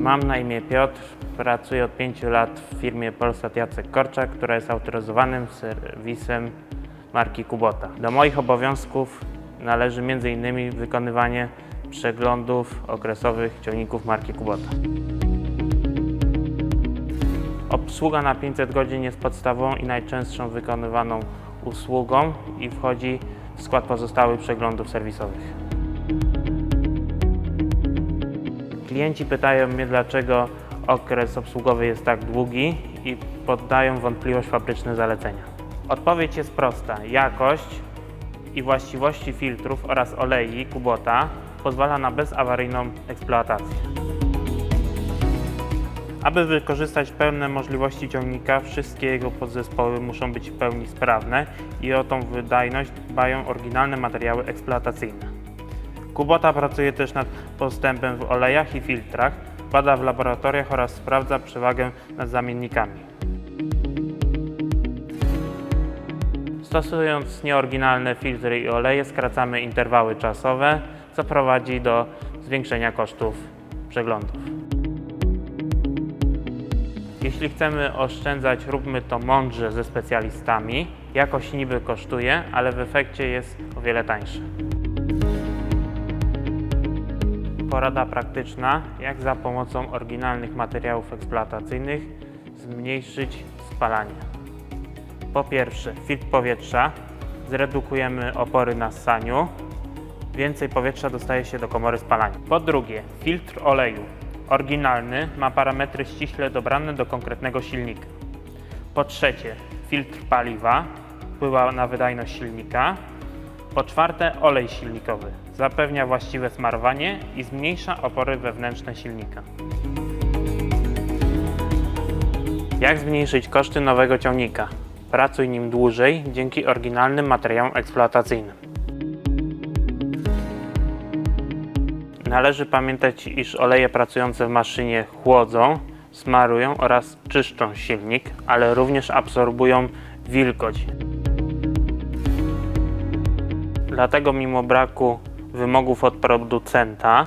Mam na imię Piotr, pracuję od 5 lat w firmie Polsat Jacek Korczak, która jest autoryzowanym serwisem marki Kubota. Do moich obowiązków należy m.in. wykonywanie przeglądów okresowych ciągników marki Kubota. Obsługa na 500 godzin jest podstawową i najczęstszą wykonywaną usługą i wchodzi w skład pozostałych przeglądów serwisowych. Klienci pytają mnie, dlaczego okres obsługowy jest tak długi i poddają wątpliwość fabryczne zalecenia. Odpowiedź jest prosta. Jakość i właściwości filtrów oraz olei Kubota pozwala na bezawaryjną eksploatację. Aby wykorzystać pełne możliwości ciągnika, wszystkie jego podzespoły muszą być w pełni sprawne i o tą wydajność dbają oryginalne materiały eksploatacyjne. Kubota pracuje też nad postępem w olejach i filtrach, bada w laboratoriach oraz sprawdza przewagę nad zamiennikami. Stosując nieoryginalne filtry i oleje, skracamy interwały czasowe, co prowadzi do zwiększenia kosztów przeglądów. Jeśli chcemy oszczędzać, róbmy to mądrze ze specjalistami. Jakość niby kosztuje, ale w efekcie jest o wiele tańsze. Porada praktyczna, jak za pomocą oryginalnych materiałów eksploatacyjnych zmniejszyć spalanie. Po pierwsze, filtr powietrza. Zredukujemy opory na ssaniu. Więcej powietrza dostaje się do komory spalania. Po drugie, filtr oleju. Oryginalny ma parametry ściśle dobrane do konkretnego silnika. Po trzecie, filtr paliwa wpływa na wydajność silnika. Po czwarte, olej silnikowy. Zapewnia właściwe smarowanie i zmniejsza opory wewnętrzne silnika. Jak zmniejszyć koszty nowego ciągnika? Pracuj nim dłużej dzięki oryginalnym materiałom eksploatacyjnym. Należy pamiętać, iż oleje pracujące w maszynie chłodzą, smarują oraz czyszczą silnik, ale również absorbują wilgoć. Dlatego mimo braku wymogów od producenta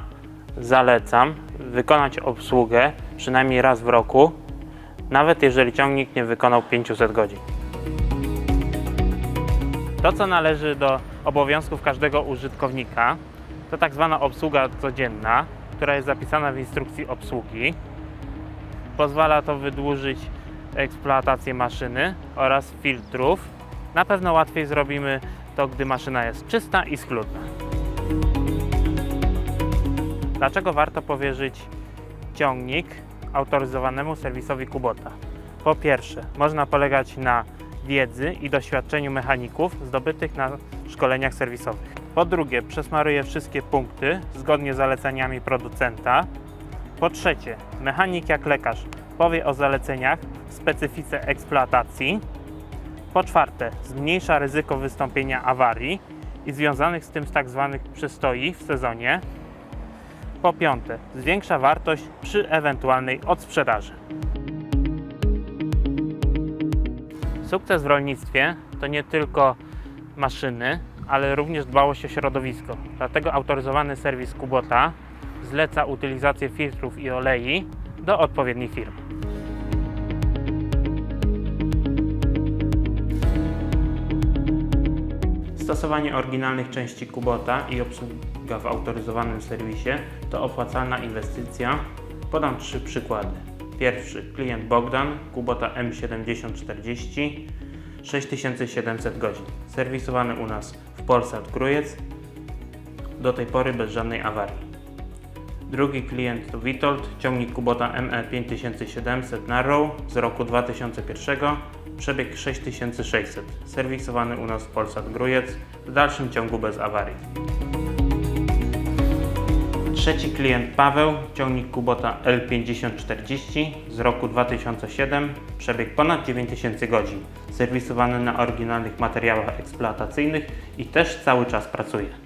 zalecam wykonać obsługę przynajmniej raz w roku, nawet jeżeli ciągnik nie wykonał 500 godzin. To, co należy do obowiązków każdego użytkownika, to tak zwana obsługa codzienna, która jest zapisana w instrukcji obsługi. Pozwala to wydłużyć eksploatację maszyny oraz filtrów. Na pewno łatwiej zrobimy to, gdy maszyna jest czysta i schludna. Dlaczego warto powierzyć ciągnik autoryzowanemu serwisowi Kubota? Po pierwsze, można polegać na wiedzy i doświadczeniu mechaników zdobytych na szkoleniach serwisowych. Po drugie, przesmaruje wszystkie punkty zgodnie z zaleceniami producenta. Po trzecie, mechanik jak lekarz powie o zaleceniach w specyfice eksploatacji. Po czwarte, zmniejsza ryzyko wystąpienia awarii i związanych z tym tak zwanych przystoi w sezonie. Po piąte, zwiększa wartość przy ewentualnej odsprzedaży. Sukces w rolnictwie to nie tylko maszyny, ale również dbałość o środowisko. Dlatego autoryzowany serwis Kubota zleca utylizację filtrów i olei do odpowiednich firm. Stosowanie oryginalnych części Kubota i obsługa w autoryzowanym serwisie to opłacalna inwestycja. Podam trzy przykłady. Pierwszy, klient Bogdan, Kubota M7040, 6700 godzin. Serwisowany u nas w Polsat Krujec, do tej pory bez żadnej awarii. Drugi klient to Witold, ciągnik Kubota ME 5700 Narrow z roku 2001, przebieg 6600, serwisowany u nas w Polsat Grujec, w dalszym ciągu bez awarii. Trzeci klient Paweł, ciągnik Kubota L5040 z roku 2007, przebieg ponad 9000 godzin, serwisowany na oryginalnych materiałach eksploatacyjnych i też cały czas pracuje.